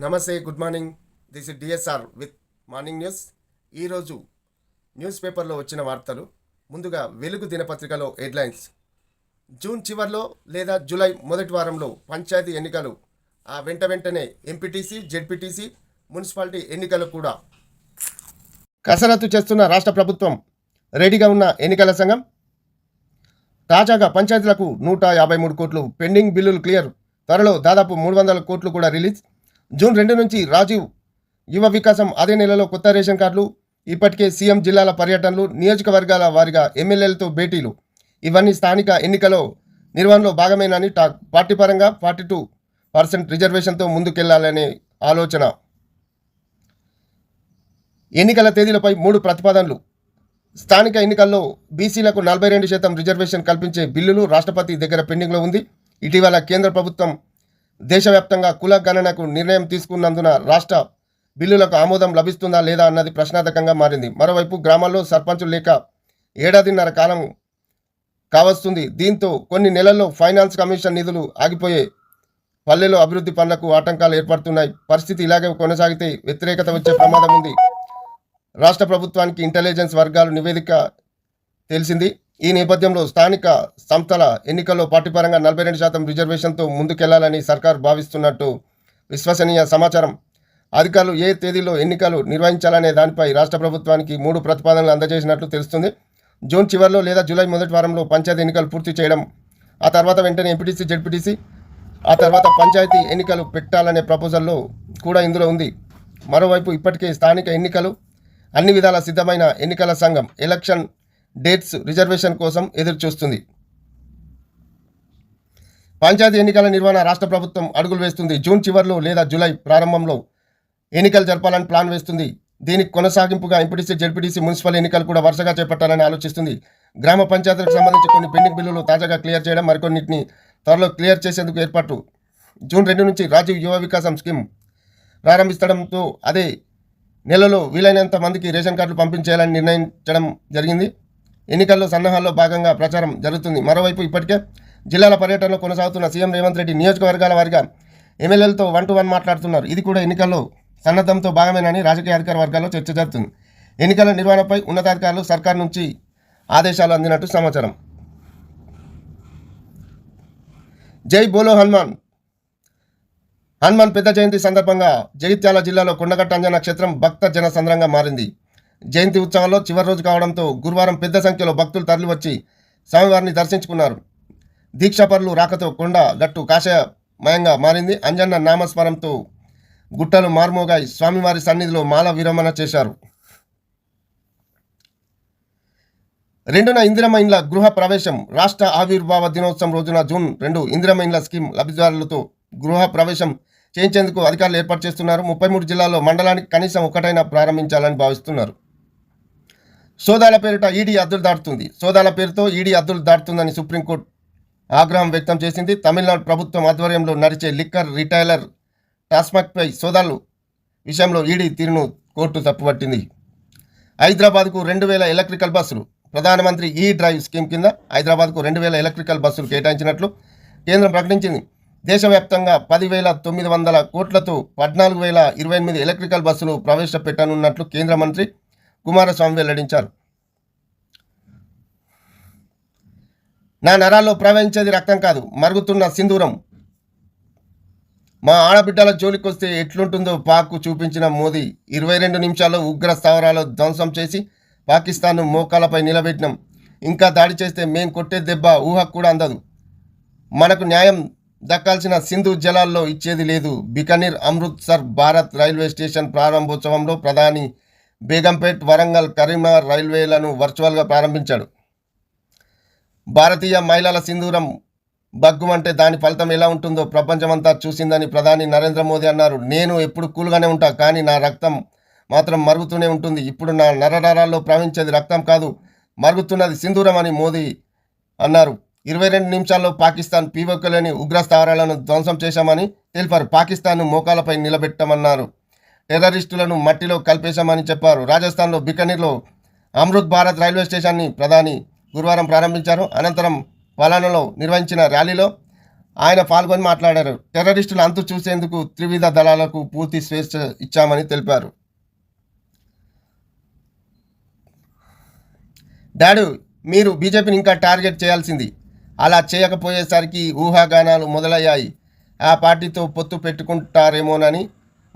నమస్తే good morning. This is DSR with morning news. ఈరోజు news పేపర్లో వచ్చిన వార్తలు ముందుగా వెలుగు దినపత్రికలో హెడ్లైన్స్. జూన్ చివర్లో లేదా జూలై మొదటి వారంలో పంచాయతీ ఎన్నికలు. ఆ వెంట వెంటనే ఎంపీటీసీ జెడ్పీటీసీ మున్సిపాలిటీ ఎన్నికలు కూడా. కసరత్తు చేస్తున్న రాష్ట్ర ప్రభుత్వం రెడీగా ఉన్న ఎన్నికల సంఘం. తాజాగా పంచాయతీలకు నూట యాభై మూడు కోట్లు పెండింగ్ బిల్లులు క్లియర్. త్వరలో దాదాపు మూడు వందల కోట్లు కూడా రిలీజ్. జూన్ రెండు నుంచి రాజీవ్ యువ వికాసం అదే నెలలో కొత్త రేషన్ కార్డులు ఇప్పటికే సీఎం జిల్లాల పర్యటనలు నియోజకవర్గాల వారిగా ఎమ్మెల్యేలతో భేటీలు. ఇవన్నీ స్థానిక ఎన్నికలో నిర్వహణలో భాగమేనని టాక్ పార్టీ పరంగా ఫార్టీ టూ పర్సెంట్ రిజర్వేషన్తో ముందుకెళ్ళాలనే ఆలోచన. ఎన్నికల తేదీలపై మూడు ప్రతిపాదనలు. స్థానిక ఎన్నికల్లో బీసీలకు నలభై రెండు శాతం రిజర్వేషన్ కల్పించే బిల్లులు రాష్ట్రపతి దగ్గర పెండింగ్లో ఉంది. ఇటీవల కేంద్ర ప్రభుత్వం దేశవ్యాప్తంగా కుల గణనకు నిర్ణయం తీసుకున్నందున రాష్ట్ర బిల్లులకు ఆమోదం లభిస్తుందా లేదా అన్నది ప్రశ్నార్థకంగా మారింది. మరోవైపు గ్రామాల్లో సర్పంచులు లేక ఏడాదిన్నర కాలం కావస్తుంది. దీంతో కొన్ని నెలల్లో ఫైనాన్స్ కమిషన్ నిధులు ఆగిపోయే పల్లెలో అభివృద్ధి పనులకు ఆటంకాలు ఏర్పడుతున్నాయి. పరిస్థితి ఇలాగే కొనసాగితే వ్యతిరేకత వచ్చే ప్రమాదం ఉంది. రాష్ట్ర ప్రభుత్వానికి ఇంటెలిజెన్స్ వర్గాలు నివేదిక తెలిసింది. ఈ నేపథ్యంలో స్థానిక సంస్థల ఎన్నికల్లో పార్టీ పరంగా నలభై రెండు శాతం రిజర్వేషన్తో ముందుకెళ్ళాలని సర్కార్ భావిస్తున్నట్టు విశ్వసనీయ సమాచారం. అధికారులు ఏ తేదీలో ఎన్నికలు నిర్వహించాలనే దానిపై రాష్ట్ర ప్రభుత్వానికి మూడు ప్రతిపాదనలు అందజేసినట్లు తెలుస్తుంది. జూన్ చివరిలో లేదా జూలై మొదటి వారంలో పంచాయతీ ఎన్నికలు పూర్తి చేయడం ఆ తర్వాత వెంటనే ఎంపీటీసీ జెడ్పీటీసీ ఆ తర్వాత పంచాయతీ ఎన్నికలు పెట్టాలనే ప్రపోజల్లో కూడా ఇందులో ఉంది. మరోవైపు ఇప్పటికే స్థానిక ఎన్నికలు అన్ని విధాల సిద్ధమైన ఎన్నికల సంఘం ఎలక్షన్ డేట్స్ రిజర్వేషన్ కోసం ఎదురుచూస్తుంది. పంచాయతీ ఎన్నికల నిర్వహణ రాష్ట్ర ప్రభుత్వం అడుగులు వేస్తుంది. జూన్ చివరిలో లేదా జూలై ప్రారంభంలో ఎన్నికలు జరపాలని ప్లాన్ వేస్తుంది. దీనికి కొనసాగింపుగా ఎంపీటీసీ జెడ్పీటీసీ మున్సిపల్ ఎన్నికలు కూడా వరుసగా చేపట్టాలని ఆలోచిస్తుంది. గ్రామ పంచాయతీలకు సంబంధించి కొన్ని పెండింగ్ బిల్లులు తాజాగా క్లియర్ చేయడం మరికొన్నిటిని త్వరలో క్లియర్ చేసేందుకు ఏర్పాటు. జూన్ రెండు నుంచి రాజీవ్ యువ వికాసం స్కీమ్ ప్రారంభించడంతో అదే నెలలో వీలైనంత మందికి రేషన్ కార్డులు పంపించేయాలని నిర్ణయించడం జరిగింది. ఎన్నికల్లో సన్నాహాల్లో భాగంగా ప్రచారం జరుగుతుంది. మరోవైపు ఇప్పటికే జిల్లాల పర్యటనలో కొనసాగుతున్న సీఎం రేవంత్ రెడ్డి నియోజకవర్గాల వారిగా ఎమ్మెల్యేలతో వన్ టు వన్ మాట్లాడుతున్నారు. ఇది కూడా ఎన్నికల్లో సన్నద్ధంతో భాగమేనని రాజకీయ అధికార వర్గాల్లో చర్చ జరుగుతుంది. ఎన్నికల నిర్వహణపై ఉన్నతాధికారులు సర్కార్ నుంచి ఆదేశాలు అందినట్టు సమాచారం. జై బోలో హనుమాన్. హనుమాన్ పెద్ద జయంతి సందర్భంగా జగిత్యాల జిల్లాలో కొండగట్ట అంజన నక్షత్రం భక్త జన సంద్రంగా మారింది. జయంతి ఉత్సవాల్లో చివరి రోజు కావడంతో గురువారం పెద్ద సంఖ్యలో భక్తులు తరలివచ్చి స్వామివారిని దర్శించుకున్నారు. దీక్షాపరులు రాకతో కొండ గట్టు కాషాయమయంగా మారింది. అంజన్న నామస్మరంతో గుట్టలు మార్మోగాయి స్వామివారి సన్నిధిలో మాల విరమణ చేశారు. రెండున ఇందిరమ్మ ఇండ్ల గృహ ప్రవేశం. రాష్ట్ర ఆవిర్భావ దినోత్సవం రోజున జూన్ రెండు ఇందిరమ్మ ఇండ్ల స్కీమ్ లబ్ధిదారులతో గృహ ప్రవేశం చేయించేందుకు అధికారులు ఏర్పాటు చేస్తున్నారు. ముప్పై మూడు జిల్లాల్లో మండలానికి కనీసం ఒకటైనా ప్రారంభించాలని భావిస్తున్నారు. సోదాల పేరిట ఈడీ అద్దులు దాటుతుంది. సోదాల పేరుతో ఈడీ అద్దులు దాటుతుందని సుప్రీంకోర్టు ఆగ్రహం వ్యక్తం చేసింది. తమిళనాడు ప్రభుత్వం ఆధ్వర్యంలో నడిచే లిక్కర్ రిటైలర్ టాస్మాక్పై సోదాలు విషయంలో ఈడీ తీరును కోర్టు తప్పుపట్టింది. హైదరాబాద్కు రెండు వేల ఎలక్ట్రికల్ బస్సులు ప్రధానమంత్రి ఈ డ్రైవ్ స్కీమ్ కింద హైదరాబాద్కు రెండు వేల ఎలక్ట్రికల్ బస్సులు కేటాయించినట్లు కేంద్రం ప్రకటించింది. దేశవ్యాప్తంగా పదివేల తొమ్మిది వందల కోట్లతో పద్నాలుగు వేల ఇరవై ఎనిమిది ఎలక్ట్రికల్ బస్సులు ప్రవేశపెట్టనున్నట్లు కేంద్ర మంత్రి కుమారస్వామి వెల్లడించారు. నా నరాల్లో ప్రవహించేది రక్తం కాదు మరుగుతున్న సింధూరం. మా ఆడబిడ్డల జోలికొస్తే ఎట్లుంటుందో పాక్కు చూపించిన మోదీ ఇరవై రెండు నిమిషాల్లో ఉగ్ర స్థావరాలు ధ్వంసం చేసి పాకిస్తాన్ను మోకాలపై నిలబెట్టినాం. ఇంకా దాడి చేస్తే మేం కొట్టే దెబ్బ ఊహకు కూడా అందదు. మనకు న్యాయం దక్కాల్సిన సింధు జలాల్లో ఇచ్చేది లేదు. బికనీర్ అమృత్సర్ భారత్ రైల్వే స్టేషన్ ప్రారంభోత్సవంలో ప్రధాని బేగంపేట్ వరంగల్ కరీంనగర్ రైల్వేలను వర్చువల్గా ప్రారంభించాడు. భారతీయ మహిళల సింధూరం బగ్గుమంటే దాని ఫలితం ఎలా ఉంటుందో ప్రపంచమంతా చూసిందని ప్రధాని నరేంద్ర మోదీ అన్నారు. నేను ఎప్పుడు కూల్గానే ఉంటా కానీ నా రక్తం మాత్రం మరుగుతూనే ఉంటుంది. ఇప్పుడు నా నరనరాల్లో ప్రవహించేది రక్తం కాదు మరుగుతున్నది సింధూరం అని మోదీ అన్నారు. ఇరవై రెండు నిమిషాల్లో పాకిస్తాన్ పీవోకలేని ఉగ్రస్థావరాలను ధ్వంసం చేశామని తెలిపారు. పాకిస్తాన్ను మోకాలపై నిలబెట్టమన్నారు. టెర్రరిస్టులను మట్టిలో కలిపేశామని చెప్పారు. రాజస్థాన్లో బికనీర్లో అమృత్ భారత్ రైల్వే స్టేషన్ని ప్రధాని గురువారం ప్రారంభించారు. అనంతరం పలానాలో నిర్వహించిన ర్యాలీలో ఆయన పాల్గొని మాట్లాడారు. టెర్రరిస్టులు అంతు చూసేందుకు త్రివిధ దళాలకు పూర్తి స్వేచ్ఛ ఇచ్చామని తెలిపారు. డాడు మీరు బీజేపీని ఇంకా టార్గెట్ చేయాల్సింది. అలా చేయకపోయేసరికి ఊహాగానాలు మొదలయ్యాయి. ఆ పార్టీతో పొత్తు పెట్టుకుంటారేమోనని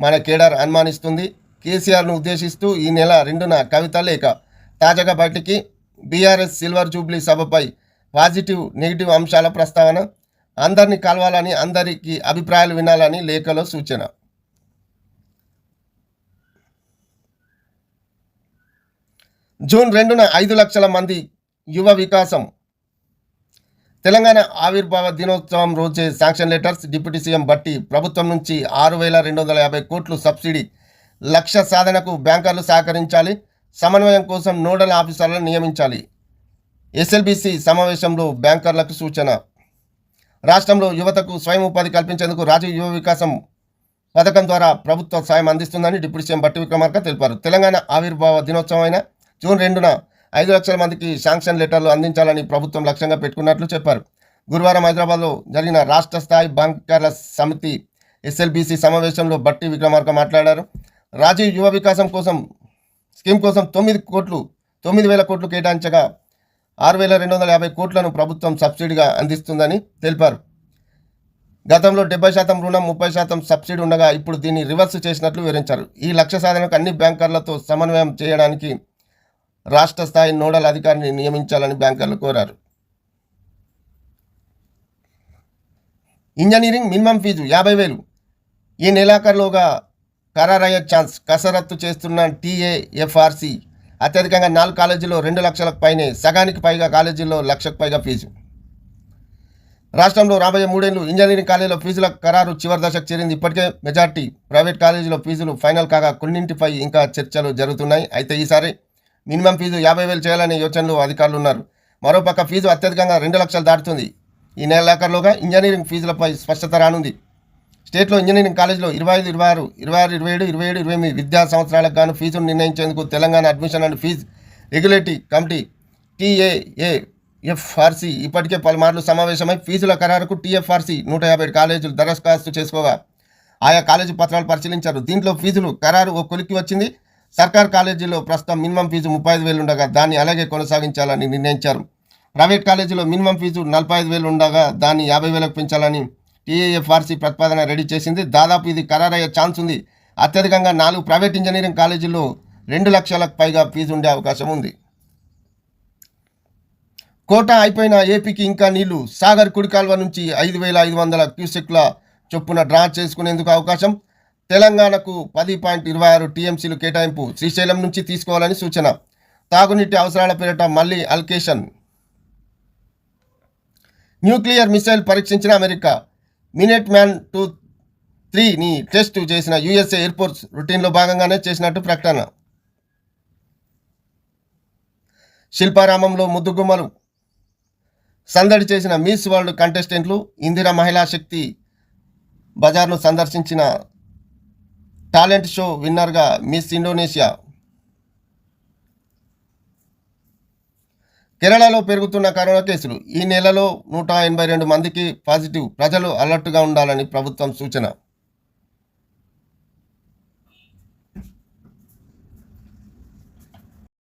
మన కేడర్ అనుమానిస్తుంది. కేసీఆర్ను ఉద్దేశిస్తూ ఈ నెల రెండున కవిత లేఖ. తాజాగా బయటికి బీఆర్ఎస్ సిల్వర్ జూబ్లీ సభపై పాజిటివ్ నెగిటివ్ అంశాల ప్రస్తావన అందరినీ కలవాలని అందరికీ అభిప్రాయాలు వినాలని లేఖలో సూచన. జూన్ రెండున ఐదు లక్షల మంది యువ వికాసం తెలంగాణ ఆవిర్భావ దినోత్సవం రోజే శాంక్షన్ లెటర్స్ డిప్యూటీ సీఎం బట్టి ప్రభుత్వం నుంచి ఆరు వేల రెండు వందల యాభై కోట్లు సబ్సిడీ లక్ష్య సాధనకు బ్యాంకర్లు సహకరించాలి సమన్వయం కోసం నోడల్ ఆఫీసర్లను నియమించాలి. ఎస్ఎల్బిసి సమావేశంలో బ్యాంకర్లకు సూచన. రాష్ట్రంలో యువతకు స్వయం ఉపాధి కల్పించేందుకు రాజీవ్ యువ వికాసం పథకం ద్వారా ప్రభుత్వ సాయం అందిస్తుందని డిప్యూటీ సీఎం బట్టి విక్రమార్క తెలిపారు. తెలంగాణ ఆవిర్భావ దినోత్సవం అయిన జూన్ రెండున ఐదు లక్షల మందికి శాంక్షన్ లెటర్లు అందించాలని ప్రభుత్వం లక్ష్యంగా పెట్టుకున్నట్లు చెప్పారు. గురువారం హైదరాబాద్లో జరిగిన రాష్ట్ర స్థాయి బ్యాంకర్ల సమితి ఎస్ఎల్బిసి సమావేశంలో బట్టి విక్రమార్క మాట్లాడారు. రాజీవ్ యువ వికాసం కోసం స్కీమ్ కోసం తొమ్మిది కోట్లు తొమ్మిది వేల కోట్లు కేటాయించగా ఆరు వేల రెండు వందల యాభై కోట్లను ప్రభుత్వం సబ్సిడీగా అందిస్తుందని తెలిపారు. గతంలో డెబ్బై శాతం రుణం ముప్పై శాతం సబ్సిడీ ఉండగా ఇప్పుడు దీన్ని రివర్స్ చేసినట్లు వివరించారు. ఈ లక్ష్య సాధనకు అన్ని బ్యాంకర్లతో సమన్వయం చేయడానికి రాష్ట్ర స్థాయి నోడల్ అధికారిని నియమించాలని బ్యాంకర్లు కోరారు. ఇంజనీరింగ్ మినిమం ఫీజు యాభై వేలు. ఈ నెలాఖరులోగా ఖరారయ్యే ఛాన్స్ కసరత్తు చేస్తున్న టీఏఎఫ్ఆర్సి అత్యధికంగా నాలుగు కాలేజీల్లో రెండు లక్షలకు పైనే సగానికి పైగా కాలేజీల్లో లక్షకు పైగా ఫీజు. రాష్ట్రంలో రాబోయే మూడేళ్ళు ఇంజనీరింగ్ కాలేజీలో ఫీజుల ఖరారు చివరి దశకు చేరింది. ఇప్పటికే మెజార్టీ ప్రైవేట్ కాలేజీలో ఫీజులు ఫైనల్ కాగా కొన్నింటిపై ఇంకా చర్చలు జరుగుతున్నాయి. అయితే ఈసారి మినిమం ఫీజు యాభై వేలు చేయాలనే యోచనలో అధికారులు ఉన్నారు. మరోపక్క ఫీజు అత్యధికంగా రెండు లక్షలు దాటుతుంది. ఈ నెలాఖరులోగా ఇంజనీరింగ్ ఫీజులపై స్పష్టత రానుంది. స్టేట్లో ఇంజనీరింగ్ కాలేజీలో ఇరవై ఐదు ఇరవై ఆరు ఇరవై ఆరు ఇరవై ఏడు ఇరవై ఏడు ఇరవై ఎనిమిది విద్యా సంవత్సరాలకు గాను ఫీజును నిర్ణయించేందుకు Telangana admission and fee regulatory committee TAAFRC ఇప్పటికే పలుమార్లు సమావేశమై ఫీజుల ఖరారుకు టీఎఫ్ఆర్సీ నూట యాభై ఏడు కాలేజీలు దరఖాస్తు చేసుకోగా. ఆయా కాలేజీ పత్రాలు పరిశీలించారు. దీంట్లో ఫీజులు ఖరారు ఓ కొలిక్కి వచ్చింది. సర్కార్ కాలేజీలో ప్రస్తుతం మినిమం ఫీజు ముప్పై ఐదు వేలు ఉండగా దాన్ని అలాగే కొనసాగించాలని నిర్ణయించారు. ప్రైవేట్ కాలేజీలో మినిమం ఫీజు నలభై ఐదు వేలు ఉండగా దాన్ని యాభై వేలకు పెంచాలని టీఏఎఫ్ఆర్సీ ప్రతిపాదన రెడీ చేసింది. దాదాపు ఇది ఖరారయ్యే ఛాన్స్ ఉంది. అత్యధికంగా నాలుగు ప్రైవేట్ ఇంజనీరింగ్ కాలేజీల్లో రెండు లక్షలకు పైగా ఫీజు ఉండే అవకాశం ఉంది. కోట అయిపోయిన ఏపీకి ఇంకా నీళ్ళు. సాగర్ కుడికాల్వ నుంచి ఐదు వేల ఐదు వందల క్యూసెక్ల చొప్పున డ్రా చేసుకునేందుకు అవకాశం. తెలంగాణకు పది పాయింట్ ఇరవై ఆరు టీఎంసీలు కేటాయింపు శ్రీశైలం నుంచి తీసుకోవాలని సూచన. తాగునీటి అవసరాల పేరిట మళ్ళీ అల్కేషన్. న్యూక్లియర్ మిసైల్ పరీక్షించిన అమెరికా. మినెట్ మ్యాన్ టూ త్రీని టెస్ట్ చేసిన యుఎస్ఏ ఎయిర్పోర్ట్స్ రొటీన్లో భాగంగానే చేసినట్టు ప్రకటన. శిల్పారామంలో ముద్దుగుమ్మలు. సందడి చేసిన మిస్ వరల్డ్ కంటెస్టెంట్లు ఇందిరా మహిళా శక్తి బజార్ను సందర్శించిన టాలెంట్ షో విన్నర్గా మిస్ ఇండోనేషియా. కేరళలో పెరుగుతున్న కరోనా కేసులు ఈ నెలలో నూట ఎనభై రెండు మందికి పాజిటివ్. ప్రజలు అలర్ట్గా ఉండాలని ప్రభుత్వం సూచన.